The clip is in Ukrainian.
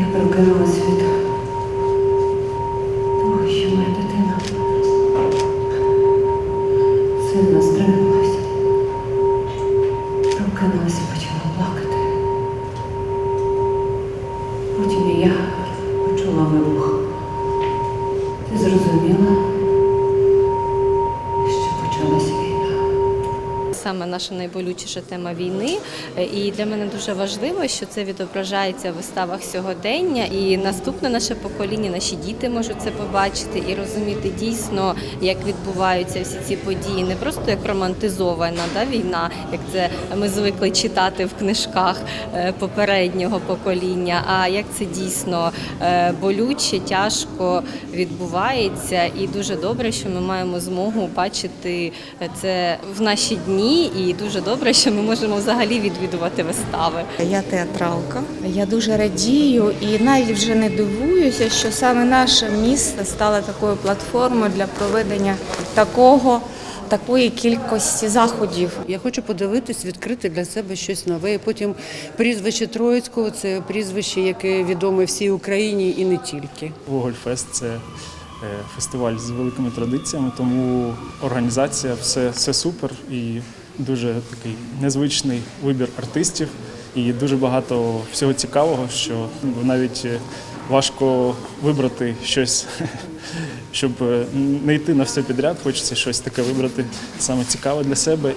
Я прокинулась від того, що моя дитина сильно стрималася. Прокинулася і почала плакати. Потім і я почула вибух. Ти зрозуміла, Саме наша найболючіша тема війни, Е, і для мене дуже важливо, що це відображається в виставах сьогодення. І наступне наше покоління, наші діти можуть це побачити і розуміти дійсно, як відбуваються всі ці події, не просто як романтизована да, війна, як це ми звикли читати в книжках е, попереднього покоління, а як це дійсно е, болюче, тяжко відбувається. І дуже добре, що ми маємо змогу бачити це в наші дні, і дуже добре, що ми можемо взагалі відвідувати вистави. Я театралка. Я дуже радію і навіть вже не дивуюся, що саме наше місто стало такою платформою для проведення такого, такої кількості заходів. Я хочу подивитись, відкрити для себе щось нове. Потім прізвище Троїцького це прізвище, яке відоме всій Україні і не тільки. Вогольфест це е, фестиваль з великими традиціями, тому організація все, все супер і дуже такий незвичний вибір артистів. І дуже багато всього цікавого, що ну, навіть е, важко вибрати щось, щоб е, не йти на все підряд. Хочеться щось таке вибрати саме цікаве для себе.